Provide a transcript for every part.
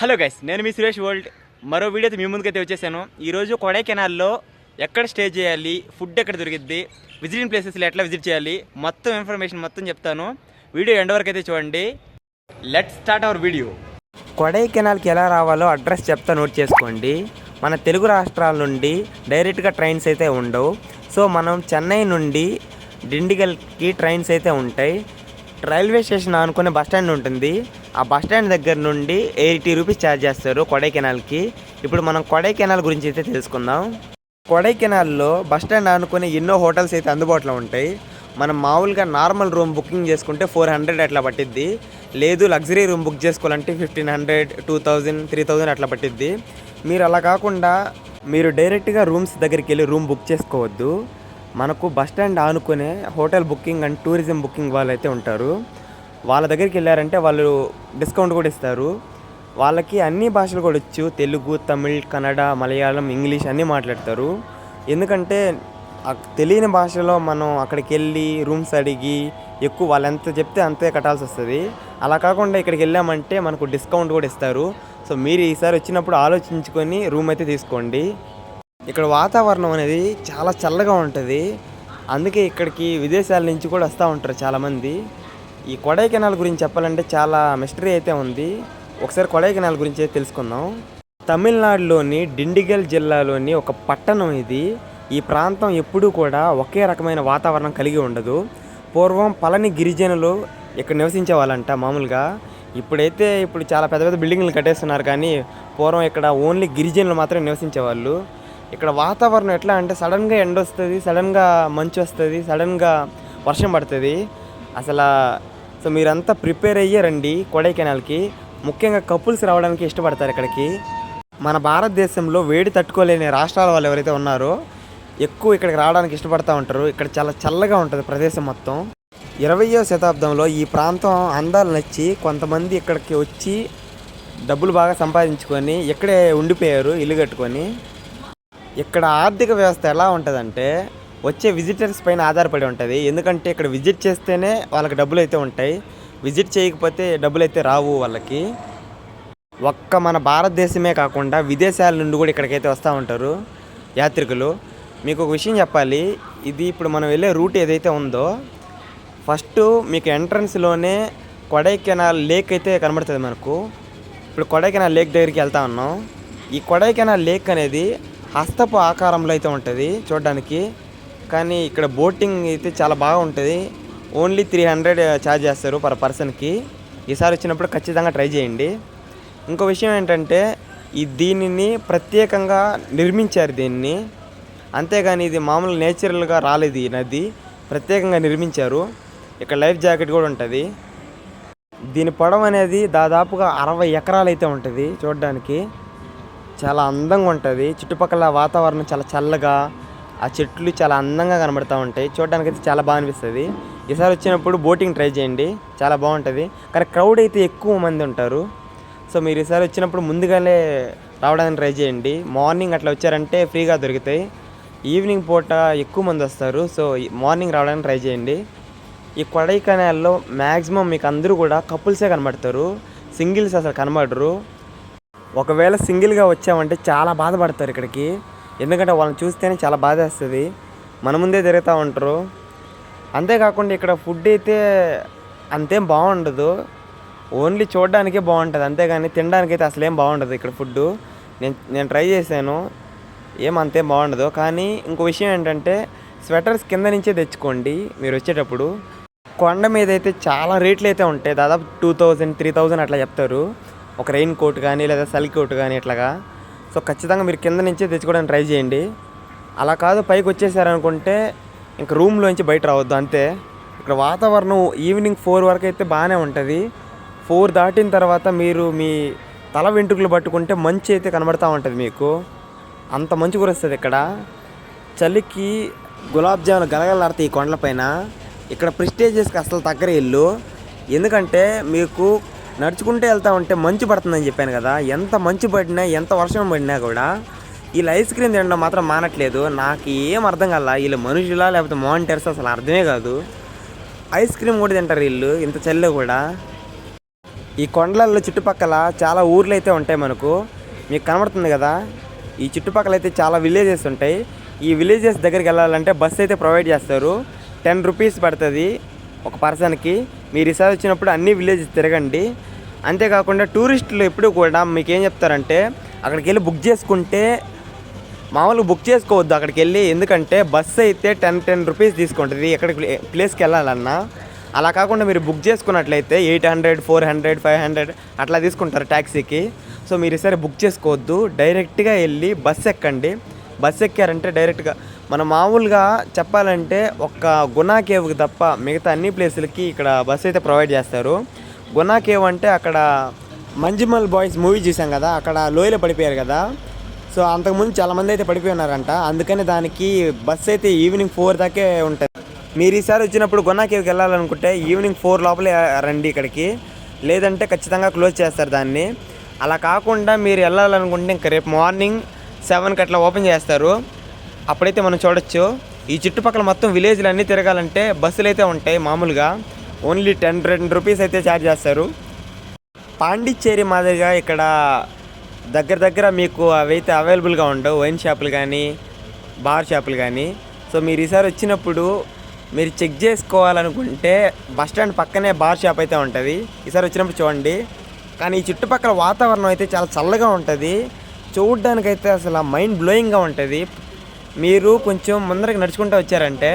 Hello guys నేను మీ Suresh world. మరో వీడియోతో మీ ముందుకైతే వచ్చేసాను. ఈరోజు కొడైకెనాల్లో ఎక్కడ స్టే చేయాలి ఫుడ్ ఎక్కడ దొరికిద్ది విజిటింగ్ ప్లేసెస్లో ఎట్లా విజిట్ చేయాలి మొత్తం ఇన్ఫర్మేషన్ మొత్తం చెప్తాను. వీడియో ఎండ్ వరకు అయితే చూడండి. లెట్ స్టార్ట్ అవర్ వీడియో కొడైకెనాల్కి ఎలా రావాలో అడ్రస్ చెప్తా నోట్ చేసుకోండి. మన తెలుగు రాష్ట్రాల నుండి డైరెక్ట్గా ట్రైన్స్ అయితే ఉండవు. సో మనం చెన్నై నుండి డిండిగల్కి ట్రైన్స్ అయితే ఉంటాయి. రైల్వే స్టేషన్ అనుకునే బస్ స్టాండ్ ఉంటుంది. ఆ బస్ స్టాండ్ దగ్గర నుండి ఎయిటీ రూపీస్ ఛార్జ్ చేస్తారు కొడైకెనాల్కి. ఇప్పుడు మనం కొడైకెనాల్ గురించి అయితే తెలుసుకుందాం. కొడైకెనాల్లో బస్ స్టాండ్ అనుకునే ఎన్నో హోటల్స్ అయితే అందుబాటులో ఉంటాయి. మనం మామూలుగా నార్మల్ రూమ్ బుకింగ్ చేసుకుంటే ఫోర్ హండ్రెడ్ అట్లా పట్టిద్ది. లేదు లగ్జరీ రూమ్ బుక్ చేసుకోవాలంటే fifteen hundred two thousand three thousand అట్లా పట్టిద్ది. మీరు అలా కాకుండా మీరు డైరెక్ట్గా రూమ్స్ దగ్గరికి వెళ్ళి రూమ్ బుక్ చేసుకోవద్దు. మనకు bus stand ఆనుకునే hotel booking and tourism booking వాళ్ళు అయితే ఉంటారు. వాళ్ళ దగ్గరికి వెళ్ళారంటే వాళ్ళు డిస్కౌంట్ కూడా ఇస్తారు. వాళ్ళకి అన్ని భాషలు కూడా వచ్చు. తెలుగు తమిళ్ కన్నడ మలయాళం ఇంగ్లీష్ అన్నీ మాట్లాడతారు. ఎందుకంటే తెలియని భాషలో మనం అక్కడికి వెళ్ళి రూమ్స్ అడిగి ఎక్కువ వాళ్ళు ఎంత చెప్తే అంతే కట్టాల్సి వస్తుంది. అలా కాకుండా ఇక్కడికి వెళ్ళామంటే మనకు డిస్కౌంట్ కూడా ఇస్తారు. సో మీరు ఈసారి వచ్చినప్పుడు ఆలోచించుకొని రూమ్ అయితే తీసుకోండి. ఇక్కడ వాతావరణం అనేది చాలా చల్లగా ఉంటుంది. అందుకే ఇక్కడికి విదేశాల నుంచి కూడా వస్తూ ఉంటారు చాలామంది. ఈ కొడైకెనాల్ గురించి చెప్పాలంటే చాలా మిస్టరీ అయితే ఉంది. ఒకసారి కొడైకెనాల్ గురించి అయితే తెలుసుకుందాం. తమిళనాడులోని డిండిగల్ జిల్లాలోని ఒక పట్టణం ఇది. ఈ ప్రాంతం ఎప్పుడూ కూడా ఒకే రకమైన వాతావరణం కలిగి ఉండదు. పూర్వం పలని గిరిజనులు ఇక్కడ నివసించే వాళ్ళంట మామూలుగా. ఇప్పుడైతే ఇప్పుడు చాలా పెద్ద పెద్ద బిల్డింగ్లు కట్టేస్తున్నారు కానీ పూర్వం ఇక్కడ ఓన్లీ గిరిజనులు మాత్రమే నివసించేవాళ్ళు. ఇక్కడ వాతావరణం ఎట్లా అంటే సడన్గా ఎండ వస్తుంది సడన్గా మంచు వస్తుంది సడన్గా వర్షం పడుతుంది. అసలు సో మీరంతా ప్రిపేర్ అయ్యే రండి కొడైకెనాల్కి. ముఖ్యంగా కపుల్స్ రావడానికి ఇష్టపడతారు ఇక్కడికి. మన భారతదేశంలో వేడి తట్టుకోలేని రాష్ట్రాల వాళ్ళు ఎవరైతే ఉన్నారో ఎక్కువ ఇక్కడికి రావడానికి ఇష్టపడతా ఉంటారు. ఇక్కడ చాలా చల్లగా ఉంటుంది ప్రదేశం మొత్తం. ఇరవయో శతాబ్దంలో ఈ ప్రాంతం అందాలు నచ్చి కొంతమంది ఇక్కడికి వచ్చి డబ్బులు బాగా సంపాదించుకొని ఇక్కడే ఉండిపోయారు ఇల్లు కట్టుకొని. ఇక్కడ ఆర్థిక వ్యవస్థ ఎలా ఉంటుందంటే వచ్చే విజిటర్స్ పైన ఆధారపడి ఉంటుంది. ఎందుకంటే ఇక్కడ విజిట్ చేస్తేనే వాళ్ళకి డబ్బులు అయితే ఉంటాయి. విజిట్ చేయకపోతే డబ్బులు అయితే రావు వాళ్ళకి. ఒక్క మన భారతదేశమే కాకుండా విదేశాల నుండి కూడా ఇక్కడికైతే వస్తూ ఉంటారు యాత్రికులు. మీకు ఒక విషయం చెప్పాలి. ఇది ఇప్పుడు మనం వెళ్ళే రూట్ ఏదైతే ఉందో ఫస్ట్ మీకు ఎంట్రన్స్లోనే కొడైకెనాల్ లేక్ అయితే కనబడుతుంది మనకు. ఇప్పుడు కొడైకెనాల్ లేక్ దగ్గరికి వెళ్తా ఉన్నాం. ఈ కొడైకెనాల్ లేక్ అనేది హస్తపు ఆకారంలో అయితే ఉంటుంది చూడడానికి. కానీ ఇక్కడ బోటింగ్ అయితే చాలా బాగా ఉంటుంది. ఓన్లీ త్రీ హండ్రెడ్ ఛార్జ్ చేస్తారు పర్ పర్సన్కి ఈసారి వచ్చినప్పుడు ఖచ్చితంగా ట్రై చేయండి. ఇంకో విషయం ఏంటంటే ఈ దీనిని ప్రత్యేకంగా నిర్మించారు దీన్ని. అంతేగాని ఇది మామూలు నేచురల్గా రాలేదు ఈ నది. ప్రత్యేకంగా నిర్మించారు. ఇక్కడ లైఫ్ జాకెట్ కూడా ఉంటుంది. దీని పొడవు అనేది దాదాపుగా అరవై ఎకరాలు అయితే ఉంటుంది చూడడానికి. చాలా అందంగా ఉంటుంది. చుట్టుపక్కల వాతావరణం చాలా చల్లగా ఆ చెట్లు చాలా అందంగా కనబడుతూ ఉంటాయి. చూడడానికి అయితే చాలా బాగా అనిపిస్తుంది. ఈసారి వచ్చినప్పుడు బోటింగ్ ట్రై చేయండి. చాలా బాగుంటుంది. కానీ క్రౌడ్ అయితే ఎక్కువ మంది ఉంటారు. సో మీరు ఈసారి వచ్చినప్పుడు ముందుగానే రావడానికి ట్రై చేయండి. మార్నింగ్ అట్లా వచ్చారంటే ఫ్రీగా దొరుకుతాయి. ఈవినింగ్ పూట ఎక్కువ మంది వస్తారు. సో మార్నింగ్ రావడానికి ట్రై చేయండి. ఈ కొడైకెనాల్లో మ్యాక్సిమం మీకు అందరూ కూడా కపుల్సే కనబడతారు. సింగిల్స్ అసలు కనబడరు. ఒకవేళ సింగిల్గా వచ్చామంటే చాలా బాధపడతారు ఇక్కడికి. ఎందుకంటే వాళ్ళని చూస్తేనే చాలా బాధ వేస్తుంది మన ముందే తిరుగుతూ ఉంటారు. అంతేకాకుండా ఇక్కడ ఫుడ్ అయితే అంతేం బాగుండదు. ఓన్లీ చూడడానికే బాగుంటుంది. అంతేగాని తినడానికి అయితే అసలు ఏం బాగుండదు ఇక్కడ ఫుడ్ నేను నేను ట్రై చేశాను. ఏం అంతేం బాగుండదు. కానీ ఇంకో విషయం ఏంటంటే స్వెటర్స్ కింద నుంచే తెచ్చుకోండి మీరు వచ్చేటప్పుడు. కొండ మీద అయితే చాలా రేట్లు అయితే ఉంటాయి. దాదాపు టూ థౌజండ్ త్రీ థౌజండ్ అట్లా చెప్తారు. ఒక రెయిన్ కోట్ కానీ లేదా సల్ కోట్ కానీ ఇట్లాగా. సో ఖచ్చితంగా మీరు కింద నుంచే తెచ్చుకోవడానికి ట్రై చేయండి. అలా కాదు పైకి వచ్చేసారనుకుంటే ఇంక రూమ్లోంచి బయట రావద్దు అంతే. ఇక్కడ వాతావరణం ఈవినింగ్ ఫోర్ వరకు అయితే బాగానే ఉంటుంది. ఫోర్ దాటిన తర్వాత మీరు మీ తల వెంట్రుకలు పట్టుకుంటే మంచి అయితే కనబడతా ఉంటుంది మీకు. అంత మంచి కురుస్తుంది ఇక్కడ. చలికి గులాబ్ జామున్ గలగలాడతాయి ఈ కొండలపైన ఇక్కడ ప్రిస్టేజెస్కి అసలు తగ్గర ఇల్లు. ఎందుకంటే మీకు నడుచుకుంటే వెళ్తా ఉంటే మంచు పడుతుందని చెప్పాను కదా ఎంత మంచు పడినా ఎంత వర్షం పడినా కూడా వీళ్ళు ఐస్ క్రీమ్ తినడం మాత్రం మానట్లేదు. నాకు ఏం అర్థం కాల వీళ్ళు మనుషులా లేకపోతే మానిటర్స్ అసలు అర్థమే కాదు. ఐస్ క్రీమ్ కూడా తింటారు వీళ్ళు ఇంత చల్ల కూడా. ఈ కొండలలో చుట్టుపక్కల చాలా ఊర్లు అయితే ఉంటాయి మనకు. మీకు కనబడుతుంది కదా ఈ చుట్టుపక్కల అయితే చాలా విలేజెస్ ఉంటాయి. ఈ విలేజెస్ దగ్గరికి వెళ్ళాలంటే బస్సు అయితే ప్రొవైడ్ చేస్తారు. టెన్ రూపీస్ పడుతుంది. ఒక పర్సన్కి మీరు ఈసారి వచ్చినప్పుడు అన్ని విలేజ్ తిరగండి. అంతేకాకుండా టూరిస్టులు ఎప్పుడు కూడా మీకు ఏం చెప్తారంటే అక్కడికి వెళ్ళి బుక్ చేసుకుంటే మామూలుగా బుక్ చేసుకోవద్దు అక్కడికి వెళ్ళి. ఎందుకంటే బస్సు అయితే టెన్ టెన్ రూపీస్ తీసుకుంటుంది. ఎక్కడికి ప్లే- ప్లేస్కి వెళ్ళాలన్నా. అలా కాకుండా మీరు బుక్ చేసుకున్నట్లయితే eight hundred four hundred five hundred అట్లా తీసుకుంటారు ట్యాక్సీకి. సో మీరు ఈసారి బుక్ చేసుకోవద్దు. డైరెక్ట్గా వెళ్ళి బస్ ఎక్కండి. బస్ ఎక్కారంటే డైరెక్ట్గా మనం మామూలుగా చెప్పాలంటే ఒక్క గునా కేవ్కి తప్ప మిగతా అన్ని ప్లేసులకి ఇక్కడ బస్ అయితే ప్రొవైడ్ చేస్తారు. గునా కేవ్ అంటే అక్కడ మంజిమల్ బాయ్స్ మూవీ చూసాం కదా అక్కడ లోయలో పడిపోయారు కదా. సో అంతకుముందు చాలా మంది అయితే పడిపోయి ఉన్నారంట. అందుకని దానికి బస్ అయితే ఈవినింగ్ ఫోర్ దాకే ఉంటుంది. మీరు ఈసారి వచ్చినప్పుడు గున్నా కేవ్కి వెళ్ళాలనుకుంటే ఈవినింగ్ ఫోర్ లోపలే రండి ఇక్కడికి. లేదంటే ఖచ్చితంగా క్లోజ్ చేస్తారు దాన్ని. అలా కాకుండా మీరు వెళ్ళాలనుకుంటే ఇంకా రేపు మార్నింగ్ సెవెన్కి అట్లా ఓపెన్ చేస్తారు. అప్పుడైతే మనం చూడొచ్చు ఈ చుట్టుపక్కల మొత్తం విలేజ్లు అన్నీ తిరగాలంటే బస్సులు అయితే ఉంటాయి మామూలుగా. ఓన్లీ టెన్ టెన్ రూపీస్ అయితే ఛార్జ్ చేస్తారు. పాండిచ్చేరి మాదిరిగా ఇక్కడ దగ్గర దగ్గర మీకు అవైతే అవైలబుల్గా ఉండవు. వైన్ షాపులు కానీ బార్ షాపులు కానీ. సో మీరు ఈసారి వచ్చినప్పుడు మీరు చెక్ చేసుకోవాలనుకుంటే బస్ స్టాండ్ పక్కనే బార్ షాప్ అయితే ఉంటుంది. ఈసారి వచ్చినప్పుడు చూడండి. కానీ ఈ చుట్టుపక్కల వాతావరణం అయితే చాలా చల్లగా ఉంటుంది. చూడడానికైతే అసలు మైండ్ బ్లోయింగ్గా ఉంటుంది. మీరు కొంచెం ముందరకు నడుచుకుంటూ వచ్చారంటే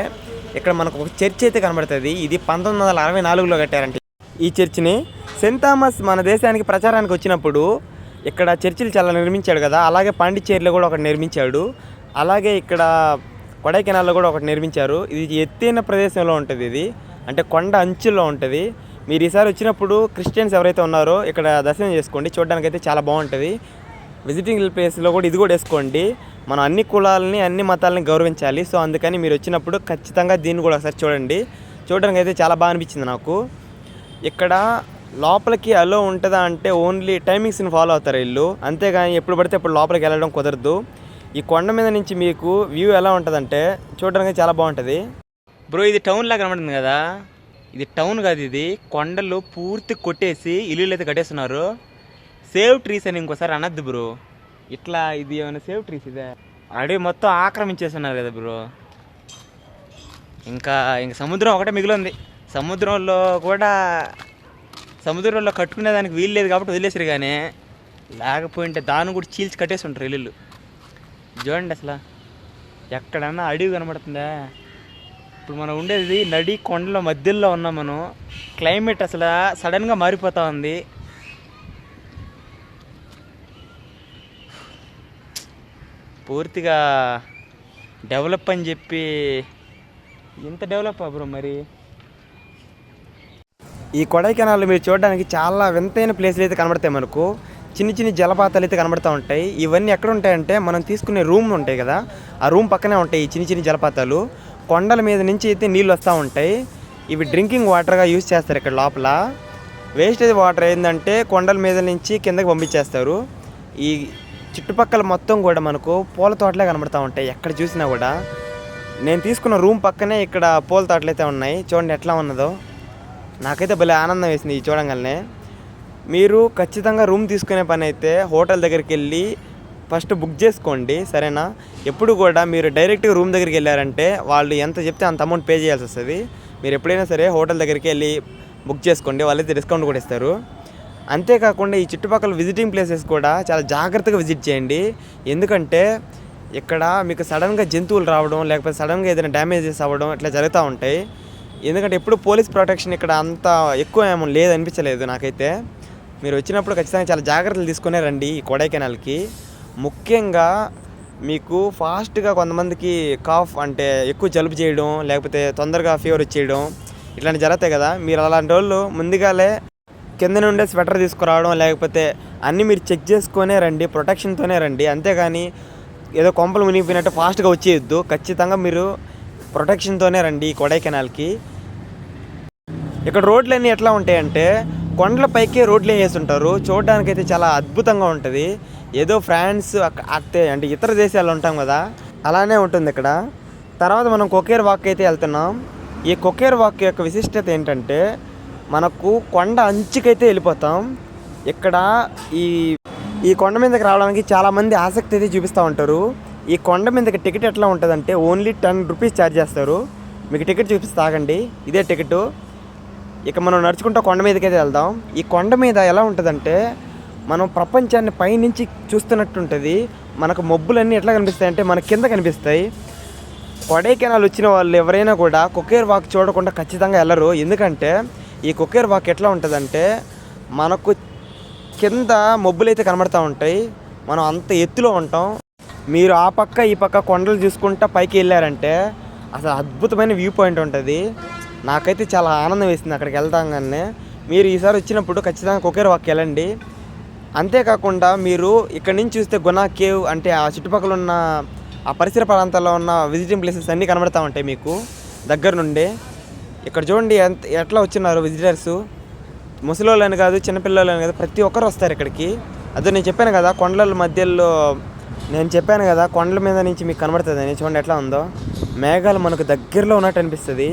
ఇక్కడ మనకు ఒక చర్చ్ అయితే కనబడుతుంది. ఇది పంతొమ్మిది వందల అరవై నాలుగులో కట్టారంటే. ఈ చర్చిని సెయింట్ థామస్ మన దేశానికి ప్రచారానికి వచ్చినప్పుడు ఇక్కడ చర్చిలు చాలా నిర్మించాడు కదా. అలాగే పాండిచ్చేరిలో కూడా ఒకటి నిర్మించాడు. అలాగే ఇక్కడ కొడైకెనాల్లో కూడా ఒకటి నిర్మించారు. ఇది ఎత్తైన ప్రదేశంలో ఉంటుంది ఇది. అంటే కొండ అంచుల్లో ఉంటుంది. మీరు ఈసారి వచ్చినప్పుడు క్రిస్టియన్స్ ఎవరైతే ఉన్నారో ఇక్కడ దర్శనం చేసుకోండి. చూడడానికి అయితే చాలా బాగుంటుంది. విజిటింగ్ ప్లేస్లో కూడా ఇది కూడా వేసుకోండి. మనం అన్ని కులాలని అన్ని మతాలని గౌరవించాలి. సో అందుకని మీరు వచ్చినప్పుడు ఖచ్చితంగా దీన్ని కూడా ఒకసారి చూడండి. చూడడానికి అయితే చాలా బాగా అనిపించింది నాకు. ఇక్కడ లోపలికి అలో ఉంటుందా అంటే ఓన్లీ టైమింగ్స్ని ఫాలో అవుతారు వీళ్ళు. అంతేగాని ఎప్పుడు పడితే ఇప్పుడు లోపలికి వెళ్ళడం కుదరదు. ఈ కొండ మీద నుంచి మీకు వ్యూ ఎలా ఉంటుందంటే చూడడానికి చాలా బాగుంటుంది. బ్రో ఇది టౌన్ లాగా కనబడుతుంది కదా. ఇది టౌన్ కాదు ఇది. కొండలు పూర్తి కొట్టేసి ఇల్లులు అయితే కట్టేస్తున్నారు. సేవ్ ట్రీస్ అని ఇంకోసారి అనద్దు బ్రో ఇట్లా ఇది ఏమైనా సేవ్ ట్రీస్ ఇదే? అడవి మొత్తం ఆక్రమించేస్తున్నారు కదా బ్రో. ఇంకా ఇంకా సముద్రం ఒకటే మిగిలింది. సముద్రంలో కూడా సముద్రంలో కట్టుకునే దానికి వీలు లేదు కాబట్టి వదిలేసారు కానీ లేకపోయింటే దాన్ని కూడా చీల్చి కట్టేసి ఉంటారు ఇల్లు చూడండి అసలు. ఎక్కడన్నా అడవి కనబడుతుందా? ఇప్పుడు మనం ఉండేది నడి కొండల మధ్యలో ఉన్నాం మనం. క్లైమేట్ అసలు సడన్గా మారిపోతా ఉంది. పూర్తిగా డెవలప్ అని చెప్పి ఇంత డెవలప్ బ్రో మరి? ఈ కొడైకెనాల్ మీరు చూడడానికి చాలా వింతైన ప్లేస్లు అయితే కనబడతాయి మనకు. చిన్న చిన్న జలపాతాలు అయితే కనబడుతూ ఉంటాయి. ఇవన్నీ ఎక్కడ ఉంటాయంటే మనం తీసుకునే రూమ్ ఉంటాయి కదా ఆ రూమ్ పక్కనే ఉంటాయి ఈ చిన్న చిన్న జలపాతాలు. కొండల మీద నుంచి అయితే నీళ్ళు వస్తూ ఉంటాయి. ఇవి డ్రింకింగ్ వాటర్గా యూజ్ చేస్తారు ఇక్కడ లోపల. వేస్టేజ్ వాటర్ ఏంటంటే కొండల మీద నుంచి కిందకి పంపించేస్తారు. ఈ చుట్టుపక్కల మొత్తం కూడా మనకు పూల తోటలే కనబడుతూ ఉంటాయి. ఎక్కడ చూసినా కూడా. నేను తీసుకున్న రూమ్ పక్కనే ఇక్కడ పూల తోటలు అయితే ఉన్నాయి. చూడండి ఎట్లా ఉన్నదో. నాకైతే భలే ఆనందం వేసింది ఈ చూడంగానే. మీరు ఖచ్చితంగా రూమ్ తీసుకునే పని అయితే హోటల్ దగ్గరికి వెళ్ళి ఫస్ట్ బుక్ చేసుకోండి సరేనా? ఎప్పుడు కూడా మీరు డైరెక్ట్గా రూమ్ దగ్గరికి వెళ్ళారంటే వాళ్ళు ఎంత చెప్తే అంత అమౌంట్ పే చేయాల్సి వస్తుంది. మీరు ఎప్పుడైనా సరే హోటల్ దగ్గరికి వెళ్ళి బుక్ చేసుకోండి. వాళ్ళైతే డిస్కౌంట్ కూడా ఇస్తారు. అంతేకాకుండా ఈ చుట్టుపక్కల విజిటింగ్ ప్లేసెస్ కూడా చాలా జాగ్రత్తగా విజిట్ చేయండి. ఎందుకంటే ఇక్కడ మీకు సడన్గా జంతువులు రావడం లేకపోతే సడన్గా ఏదైనా డ్యామేజెస్ అవ్వడం ఇట్లా జరుగుతూ ఉంటాయి. ఎందుకంటే ఎప్పుడు పోలీస్ ప్రొటెక్షన్ ఇక్కడ అంత ఎక్కువ ఏమో లేదనిపించలేదు నాకైతే. మీరు వచ్చినప్పుడు ఖచ్చితంగా చాలా జాగ్రత్తలు తీసుకునే రండి ఈ కొడైకెనాల్కి. ముఖ్యంగా మీకు ఫాస్ట్గా కొంతమందికి కాఫ్ అంటే ఎక్కువ జలుబు చేయడం లేకపోతే తొందరగా ఫీవర్ వచ్చేయడం ఇట్లాంటివి జరుగుతాయి కదా. మీరు అలాంటి వాళ్ళు ముందుగాలే కింద నుండే స్వెటర్ తీసుకురావడం లేకపోతే అన్నీ మీరు చెక్ చేసుకునే రండి ప్రొటెక్షన్తోనే రండి. అంతేగాని ఏదో కొంపలు మునిగిపోయినట్టు ఫాస్ట్గా వచ్చేయొద్దు. ఖచ్చితంగా మీరు ప్రొటెక్షన్తోనే రండి ఈ కొడైకెనాల్కి. ఇక్కడ రోడ్లన్నీ ఎట్లా ఉంటాయంటే కొండల పైకే రోడ్లు వేస్తుంటారు చూడడానికైతే చాలా అద్భుతంగా ఉంటుంది. ఏదో ఫ్రాన్స్ అక్క- అంటే ఇతర దేశాలు ఉంటాం కదా అలానే ఉంటుంది ఇక్కడ. తర్వాత మనం కొకేర్ వాక్ అయితే వెళ్తున్నాం. ఈ కొకేర్ వాక్ యొక్క విశిష్టత ఏంటంటే మనకు కొండ అంచుకైతే వెళ్ళిపోతాం. ఇక్కడ ఈ ఈ కొండ మీదకి రావడానికి చాలామంది ఆసక్తి అయితే చూపిస్తూ ఉంటారు. ఈ కొండ మీదకి టికెట్ ఎట్లా ఉంటుందంటే ఓన్లీ టెన్ రూపీస్ ఛార్జ్ చేస్తారు. మీకు టికెట్ చూపిస్తే తాగండి ఇదే టికెట్. ఇక మనం నడుచుకుంటూ కొండ మీదకి అయితే వెళ్దాం. ఈ కొండ మీద ఎలా ఉంటుందంటే మనం ప్రపంచాన్ని పైనుంచి చూస్తున్నట్టు ఉంటుంది మనకు మబ్బులన్నీ ఎట్లా కనిపిస్తాయంటే మన కింద కనిపిస్తాయి. కొడైకెనాల్ వచ్చిన వాళ్ళు ఎవరైనా కూడా కుకేర్ వాక్ చూడకుండా ఖచ్చితంగా వెళ్ళరు. ఎందుకంటే ఈ కుకేర్ వాక్ ఎట్లా ఉంటుందంటే మనకు కింద మబ్బులైతే కనబడతా ఉంటాయి మనం అంత ఎత్తులో ఉంటాం. మీరు ఆ పక్క ఈ పక్క కొండలు చూసుకుంటా పైకి వెళ్ళారంటే అసలు అద్భుతమైన వ్యూ పాయింట్ ఉంటుంది. నాకైతే చాలా ఆనందం వేసింది అక్కడికి వెళ్తాగానే. మీరు ఈసారి వచ్చినప్పుడు ఖచ్చితంగా కుకేర్ వాక్ వెళ్ళండి. అంతేకాకుండా మీరు ఇక్కడ నుంచి చూస్తే గునా కేవ్ అంటే ఆ చుట్టుపక్కల ఉన్న ఆ పరిసర ప్రాంతాల్లో ఉన్న విజిటింగ్ ప్లేసెస్ అన్నీ కనబడతా ఉంటాయి మీకు దగ్గర నుండి. ఇక్కడ చూడండి ఎంత ఎట్లా వచ్చినారు విజిటర్స్ ముసలోళ్ళని కాదు చిన్నపిల్లలని కాదు ప్రతి ఒక్కరు వస్తారు ఇక్కడికి. అదే నేను చెప్పాను కదా కొండల మధ్యలో నేను చెప్పాను కదా కొండల మీద నుంచి మీకు కనబడుతుందని. చూడండి ఎట్లా ఉందో. మేఘాలు మనకు దగ్గరలో ఉన్నట్టు అనిపిస్తుంది.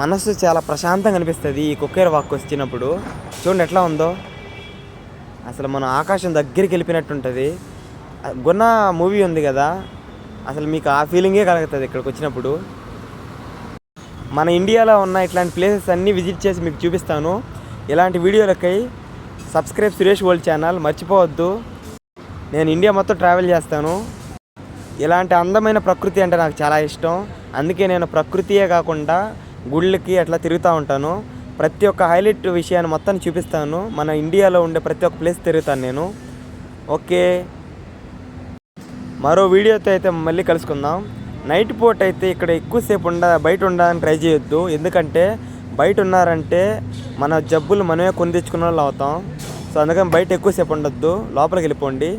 మనసు చాలా ప్రశాంతంగా అనిపిస్తుంది ఈ కుక్కేర వాక్ వచ్చినప్పుడు. చూడండి ఎట్లా ఉందో. అసలు మనం ఆకాశం దగ్గరికి వెళ్ళిపోయినట్టు ఉంటుంది. గున్న మూవీ ఉంది కదా. అసలు మీకు ఆ ఫీలింగే కలుగుతుంది ఇక్కడికి వచ్చినప్పుడు. మన ఇండియాలో ఉన్న ఇట్లాంటి ప్లేసెస్ అన్నీ విజిట్ చేసి మీకు చూపిస్తాను. ఇలాంటి వీడియోలకై సబ్స్క్రైబ్ సురేష్ వరల్డ్ ఛానల్ మర్చిపోవద్దు. నేను ఇండియా మొత్తం ట్రావెల్ చేస్తాను. ఇలాంటి అందమైన ప్రకృతి అంటే నాకు చాలా ఇష్టం. అందుకే నేను ప్రకృతియే కాకుండా గుళ్ళకి అట్లా తిరుగుతూ ఉంటాను. ప్రతి ఒక్క హైలైట్ విషయాన్ని మొత్తం చూపిస్తాను. మన ఇండియాలో ఉండే ప్రతి ఒక్క ప్లేస్ తిరుగుతాను నేను. ఓకే. మరో వీడియోతో అయితే మళ్ళీ కలుసుకుందాం. నైట్ పూట అయితే ఇక్కడ ఎక్కువసేపు ఉండ బయట ఉండడానికి ట్రై చేయొద్దు. ఎందుకంటే బయట ఉన్నారంటే మన జబ్బులు మనమే కొని తెచ్చుకున్న వాళ్ళు అవుతాం. సో అందుకని బయట ఎక్కువసేపు ఉండొద్దు. లోపలికి వెళ్ళిపోండి.